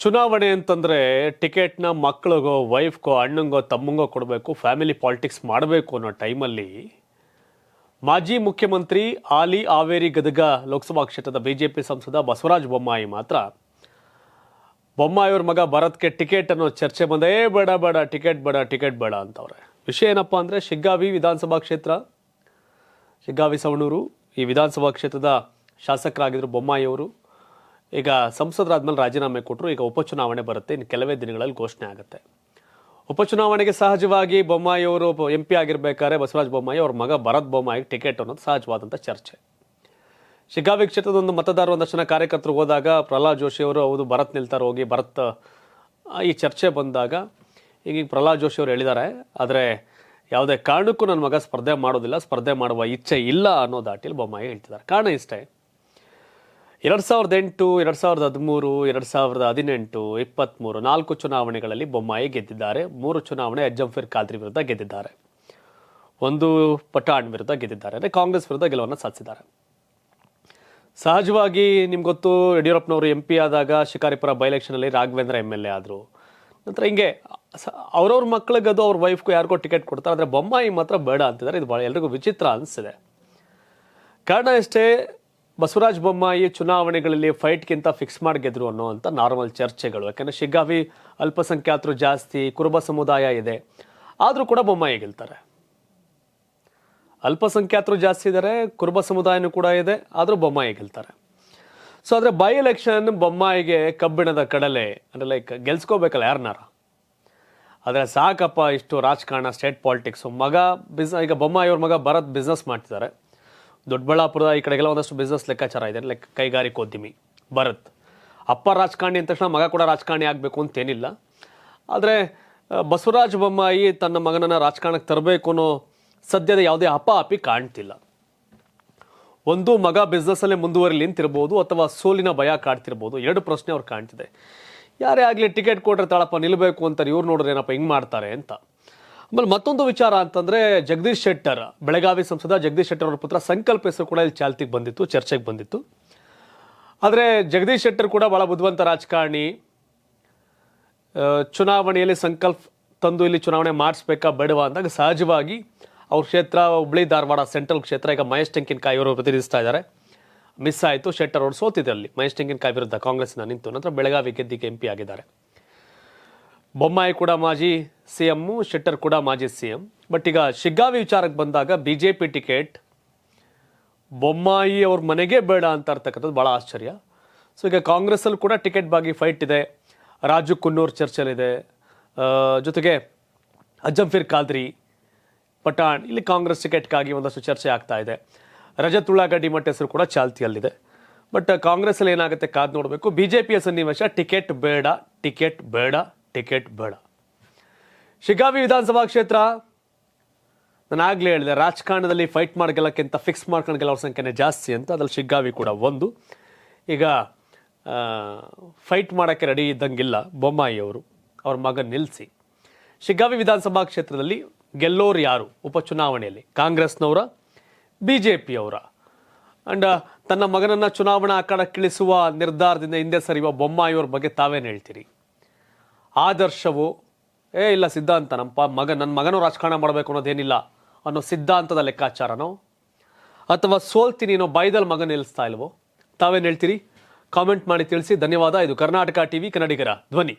ಚುನಾವಣೆ ಅಂತಂದರೆ ಟಿಕೆಟ್ನ ಮಕ್ಕಳಿಗೋ ವೈಫ್ಗೋ, ಅಣ್ಣಂಗೋ, ತಮ್ಮಂಗೋ ಕೊಡಬೇಕು, ಫ್ಯಾಮಿಲಿ ಪಾಲಿಟಿಕ್ಸ್ ಮಾಡಬೇಕು ಅನ್ನೋ ಟೈಮಲ್ಲಿ ಮಾಜಿ ಮುಖ್ಯಮಂತ್ರಿ ಆಲಿ ಹಾವೇರಿ ಗದಗ ಲೋಕಸಭಾ ಕ್ಷೇತ್ರದ ಬಿಜೆಪಿ ಸಂಸದ ಬಸವರಾಜ ಬೊಮ್ಮಾಯಿ ಮಾತ್ರ. ಬೊಮ್ಮಾಯಿಯವ್ರ ಮಗ ಭರತ್ಗೆ ಟಿಕೆಟ್ ಅನ್ನೋ ಚರ್ಚೆ ಬಂದೇ ಬೇಡ ಬೇಡ, ಟಿಕೆಟ್ ಬೇಡ ಟಿಕೆಟ್ ಬೇಡ ಅಂತವ್ರೆ. ವಿಷಯ ಏನಪ್ಪ ಅಂದರೆ ಶಿಗ್ಗಾವಿ ವಿಧಾನಸಭಾ ಕ್ಷೇತ್ರ, ಶಿಗ್ಗಾವಿ ಸವಣೂರು, ಈ ವಿಧಾನಸಭಾ ಕ್ಷೇತ್ರದ ಶಾಸಕರಾಗಿದ್ದರು ಬೊಮ್ಮಾಯಿಯವರು ಈಗ ಸಂಸದರಾದ್ಮೇಲೆ ರಾಜೀನಾಮೆ ಕೊಟ್ಟರು ಈಗ ಉಪಚುನಾವಣೆ ಬರುತ್ತೆ, ಇನ್ನು ಕೆಲವೇ ದಿನಗಳಲ್ಲಿ ಘೋಷಣೆ ಆಗುತ್ತೆ. ಉಪಚುನಾವಣೆಗೆ ಸಹಜವಾಗಿ ಬೊಮ್ಮಾಯಿಯವರು ಎಂ ಪಿ ಆಗಿರ್ಬೇಕಾದ್ರೆ ಬಸವರಾಜ ಬೊಮ್ಮಾಯಿ, ಅವ್ರ ಮಗ ಭರತ್ ಬೊಮ್ಮಾಯಿ ಟಿಕೆಟ್ ಅನ್ನೋದು ಸಹಜವಾದಂಥ ಚರ್ಚೆ. ಶಿಗ್ಗಾವಿ ಕ್ಷೇತ್ರದ ಒಂದು ಮತದಾರರು ಒಂದಷ್ಟು ಜನ ಕಾರ್ಯಕರ್ತರು ಹೋದಾಗ ಪ್ರಹ್ಲಾದ್ ಜೋಶಿ ಅವರು, ಹೌದು, ಭರತ್ ನಿಲ್ತಾರೆ ಹೋಗಿ ಭರತ್ ಈ ಚರ್ಚೆ ಬಂದಾಗ ಈಗ ಪ್ರಹ್ಲಾದ್ ಜೋಶಿ ಅವರು ಹೇಳಿದ್ದಾರೆ, ಆದರೆ ಯಾವುದೇ ಕಾರಣಕ್ಕೂ ನನ್ನ ಮಗ ಸ್ಪರ್ಧೆ ಮಾಡೋದಿಲ್ಲ, ಸ್ಪರ್ಧೆ ಮಾಡುವ ಇಚ್ಛೆ ಇಲ್ಲ ಅನ್ನೋ ದಾಟಿಲಿ ಬೊಮ್ಮಾಯಿ ಹೇಳ್ತಿದ್ದಾರೆ. ಕಾರಣ ಇಷ್ಟೇ ಎರಡು ಸಾವಿರದ ಎಂಟು, ಎರಡು ಸಾವಿರದ ಹದಿಮೂರು, ಎರಡು ಸಾವಿರದ ಹದಿನೆಂಟು ಇಪ್ಪತ್ತ್ಮೂರು ನಾಲ್ಕು ಚುನಾವಣೆಗಳಲ್ಲಿ ಬೊಮ್ಮಾಯಿ ಗೆದ್ದಿದ್ದಾರೆ. ಮೂರು ಚುನಾವಣೆ ಅಜ್ಜಂಫಿರ್ ಖಾದ್ರಿ ವಿರುದ್ಧ ಗೆದ್ದಿದ್ದಾರೆ. ಒಂದು ಪಠಾಣ್ ವಿರುದ್ಧ ಗೆದ್ದಿದ್ದಾರೆ. ಅಂದರೆ ಕಾಂಗ್ರೆಸ್ ವಿರುದ್ಧ ಗೆಲುವನ್ನು ಸಾಧಿಸಿದ್ದಾರೆ. ಸಹಜವಾಗಿ ನಿಮ್ಗೆ ಗೊತ್ತು, ಯಡಿಯೂರಪ್ಪನವರು ಎಂ ಪಿ ಆದಾಗ ಶಿಕಾರಿಪುರ ಬೈ ಎಲೆಕ್ಷನಲ್ಲಿ ರಾಘವೇಂದ್ರ ಎಂ ಎಲ್ ಎ ಆದರು. ನಂತರ ಹಿಂಗೆ ಅವ್ರವ್ರ ಮಕ್ಳಿಗದು ಅವ್ರ ವೈಫ್ಗೂ ಯಾರಿಗೋ ಟಿಕೆಟ್ ಕೊಡ್ತಾರೆ. ಆದರೆ ಬೊಮ್ಮಾಯಿ ಮಾತ್ರ ಬೇಡ ಅಂತಿದ್ದಾರೆ. ಇದು ಭಾಳ ಎಲ್ರಿಗೂ ವಿಚಿತ್ರ ಅನಿಸಿದೆ. ಕಾರಣ ಅಷ್ಟೇ ಬಸವರಾಜ ಬೊಮ್ಮಾಯಿ ಚುನಾವಣೆಗಳಲ್ಲಿ ಫೈಟ್ಗಿಂತ ಫಿಕ್ಸ್ ಮಾಡಿ ಗೆದ್ರು ಅನ್ನೋವಂಥ ನಾರ್ಮಲ್ ಚರ್ಚೆಗಳು. ಯಾಕೆಂದರೆ ಶಿಗ್ಗಾವಿ ಅಲ್ಪಸಂಖ್ಯಾತರು ಜಾಸ್ತಿ, ಕುರುಬ ಸಮುದಾಯ ಇದೆ. ಆದರೂ ಕೂಡ ಬೊಮ್ಮಾಯಿ ಗೆಲ್ತಾರೆ. ಅಲ್ಪಸಂಖ್ಯಾತರು ಜಾಸ್ತಿ ಇದ್ದಾರೆ ಕುರುಬ ಸಮುದಾಯನೂ ಕೂಡ ಇದೆ, ಆದರೂ ಬೊಮ್ಮಾಯಿ ಗೆಲ್ತಾರೆ. ಸೊ ಆದರೆ ಬೈ ಎಲೆಕ್ಷನ್ ಬೊಮ್ಮಾಯಿಗೆ ಕಬ್ಬಿಣದ ಕಡಲೆ, ಅಂದರೆ ಲೈಕ್ ಗೆಲ್ಸ್ಕೋಬೇಕಲ್ಲ ಯಾರನ್ನಾರ ಆದರೆ ಸಾಕಪ್ಪ ಇಷ್ಟು ರಾಜಕಾರಣ ಸ್ಟೇಟ್ ಪಾಲಿಟಿಕ್ಸು ಮಗ ಬಿಸ್ ಈಗ ಬೊಮ್ಮಾಯಿ ಅವ್ರ ಮಗ ಭರತ್ ಬಿಸ್ನೆಸ್ ಮಾಡ್ತಿದ್ದಾರೆ. ದೊಡ್ಡಬಳ್ಳಾಪುರದ ಈ ಕಡೆಗೆಲ್ಲ ಒಂದಷ್ಟು ಬಿಸ್ನೆಸ್ ಲೆಕ್ಕಾಚಾರ ಇದೆ. ಲೈಕ್ ಕೈಗಾರಿಕೋದ್ಯಮಿ ಭರತ್. ಅಪ್ಪ ರಾಜಕಾರಣಿ ಅಂದ ತಕ್ಷಣ ಮಗ ಕೂಡ ರಾಜಕಾರಣಿ ಆಗಬೇಕು ಅಂತೇನಿಲ್ಲ ಆದರೆ ಬಸವರಾಜ ಬೊಮ್ಮಾಯಿ ತನ್ನ ಮಗನನ್ನು ರಾಜಕಾರಣಕ್ಕೆ ತರಬೇಕು ಅನ್ನೋ ಸದ್ಯದ ಯಾವುದೇ ಅಪಿ ಕಾಣ್ತಿಲ್ಲ. ಒಂದು ಮಗ ಬಿಸ್ನೆಸ್ಸಲ್ಲೇ ಮುಂದುವರಿಲಿ ಅಂತಿರ್ಬೋದು ಅಥವಾ ಸೋಲಿನ ಭಯ ಕಾಡ್ತಿರ್ಬೋದು, ಎರಡು ಪ್ರಶ್ನೆ ಅವ್ರು ಕಾಣ್ತಿದೆ. ಯಾರೇ ಆಗಲಿ ಟಿಕೆಟ್ ಕೊಟ್ಟರೆ ತಾಳಪ್ಪ ನಿಲ್ಲಬೇಕು ಅಂತಾರೆ ಇವ್ರು ನೋಡಿದ್ರೆ ಏನಪ್ಪ ಹಿಂಗೆ ಮಾಡ್ತಾರೆ ಅಂತ. ಆಮೇಲೆ ಮತ್ತೊಂದು ವಿಚಾರ ಅಂತಂದ್ರೆ ಜಗದೀಶ್ ಶೆಟ್ಟರ್, ಬೆಳಗಾವಿ ಸಂಸದ ಜಗದೀಶ್ ಶೆಟ್ಟರ್ ಅವರ ಪುತ್ರ ಸಂಕಲ್ಪ ಹೆಸರು ಕೂಡ ಇಲ್ಲಿ ಚಾಲ್ತಿಗೆ ಬಂದಿತ್ತು, ಚರ್ಚೆಗೆ ಬಂದಿತ್ತು. ಆದರೆ ಜಗದೀಶ್ ಶೆಟ್ಟರ್ ಕೂಡ ಬಹಳ ಬುದ್ಧಿವಂತ ರಾಜಕಾರಣಿ. ಚುನಾವಣೆಯಲ್ಲಿ ಸಂಕಲ್ಪ ತಂದು ಇಲ್ಲಿ ಚುನಾವಣೆ ಮಾಡಿಸ್ಬೇಕಾ ಬೇಡವಾ ಅಂದಾಗ ಸಹಜವಾಗಿ ಅವ್ರ ಕ್ಷೇತ್ರ, ಹುಬ್ಳಿ, ಧಾರವಾಡ, ಸೆಂಟ್ರಲ್ ಕ್ಷೇತ್ರ ಈಗ ಮಹೇಶ್ ಟೆಂಕಿನಕಾಯಿ ಅವರು ಪ್ರತಿನಿಧಿಸ್ತಾ ಇದ್ದಾರೆ. ಮಿಸ್ ಆಯಿತು, ಶೆಟ್ಟರ್ ಅವರು ಸೋತಿದ್ರಲ್ಲಿ ಮಹೇಶ್ ಟೆಂಕಿನಕಾಯಿ ವಿರುದ್ಧ ಕಾಂಗ್ರೆಸ್ನ ನಿಂತು, ನಂತರ ಬೆಳಗಾವಿ ಗೆದ್ದಿಗೆ ಎಂ ಪಿ ಆಗಿದ್ದಾರೆ. ಬೊಮ್ಮಾಯಿ ಕೂಡ ಮಾಜಿ ಸಿ ಎಮ್ಮು ಶೆಟ್ಟರ್ ಕೂಡ ಮಾಜಿ ಸಿ ಎಂ. ಬಟ್ ಈಗ ಶಿಗ್ಗಾವಿ ವಿಚಾರಕ್ಕೆ ಬಂದಾಗ B J P ticket Bommai ಅವ್ರ ಮನೆಗೆ ಬೇಡ ಅಂತ ಇರ್ತಕ್ಕಂಥದ್ದು ಭಾಳ ಆಶ್ಚರ್ಯ. ಸೊ ಈಗ ಕಾಂಗ್ರೆಸ್ಸಲ್ಲಿ ಕೂಡ ಟಿಕೆಟ್ ಬಾಗಿ ಫೈಟ್ ಇದೆ. ರಾಜು ಕುನ್ನೂರ್ ಚರ್ಚೆಲಿದೆ ಜೊತೆಗೆ ಅಜ್ಜಂಫಿರ್ ಖಾದ್ರಿ, ಪಠಾಣ್, ಇಲ್ಲಿ ಕಾಂಗ್ರೆಸ್ ಟಿಕೆಟ್ಗಾಗಿ ಒಂದಷ್ಟು ಚರ್ಚೆ ಆಗ್ತಾ ಇದೆ. ರಜತ್ ಉಳ್ಳಾಗಡ್ಡಿ ಮಟ್ಟ ಹೆಸರು ಕೂಡ ಚಾಲ್ತಿಯಲ್ಲಿದೆ. ಬಟ್ ಕಾಂಗ್ರೆಸ್ಸಲ್ಲಿ ಏನಾಗುತ್ತೆ ಕಾದು ನೋಡಬೇಕು. ಬಿ ಜೆ ಪಿಯ ಸನ್ನಿವೇಶ ಟಿಕೆಟ್ ಬೇಡ ಟಿಕೆಟ್ ಬೇಡ. ಟಿಕೆಟ್ ಬೇಡ. ಶಿಗ್ಗಾವಿ ವಿಧಾನಸಭಾ ಕ್ಷೇತ್ರ, ನಾನು ಆಗಲೇ ಹೇಳಿದೆ, ರಾಜಕಾರಣದಲ್ಲಿ ಫೈಟ್ ಮಾಡಿ ಗೆಲ್ಲಕ್ಕಿಂತ ಫಿಕ್ಸ್ ಮಾಡ್ಕೊಂಡು ಗೆಲ್ಲೋರ ಸಂಖ್ಯೆನೇ ಜಾಸ್ತಿ ಅಂತ ಅದ್ರಲ್ಲಿ ಶಿಗ್ಗಾವಿ ಕೂಡ ಒಂದು. ಈಗ ಫೈಟ್ ಮಾಡೋಕ್ಕೆ ರೆಡಿ ಇದ್ದಂಗಿಲ್ಲ ಬೊಮ್ಮಾಯಿ ಅವರು ಅವ್ರ ಮಗ ನಿಲ್ಲಿಸಿ ಶಿಗ್ಗಾವಿ ವಿಧಾನಸಭಾ ಕ್ಷೇತ್ರದಲ್ಲಿ ಗೆಲ್ಲೋರು ಯಾರು ಉಪಚುನಾವಣೆಯಲ್ಲಿ ಕಾಂಗ್ರೆಸ್ನವರ ಬಿ ಜೆ ಪಿಯವರ ಅಂಡ್, ತನ್ನ ಮಗನನ್ನು ಚುನಾವಣಾ ಅಖಾಡಕ್ಕಿಳಿಸುವ ನಿರ್ಧಾರದಿಂದ ಹಿಂದೆ ಸರಿಯುವ ಬೊಮ್ಮಾಯಿಯವ್ರ ಬಗ್ಗೆ ತಾವೇನು ಹೇಳ್ತೀರಿ? ಆದರ್ಶವು, ಏ, ಇಲ್ಲ, ಸಿದ್ಧಾಂತ, ನಮ್ಮ ಮಗ ನನ್ನ ಮಗನೂ ರಾಜಕಾರಣ ಮಾಡಬೇಕು ಅನ್ನೋದೇನಿಲ್ಲ ಅನ್ನೋ ಸಿದ್ಧಾಂತದ ಲೆಕ್ಕಾಚಾರನೋ ಅಥವಾ ಸೋಲ್ತೀನಿ ಅನ್ನೋ ಬೈದಲ್ಲಿ ಮಗ ನಿಲ್ಲಿಸ್ತಾ ಇಲ್ವೋ? ತಾವೇನು ಹೇಳ್ತೀರಿ? ಕಾಮೆಂಟ್ ಮಾಡಿ ತಿಳಿಸಿ. ಧನ್ಯವಾದ. ಇದು ಕರ್ನಾಟಕ ಟಿವಿ, ಕನ್ನಡಿಗರ ಧ್ವನಿ.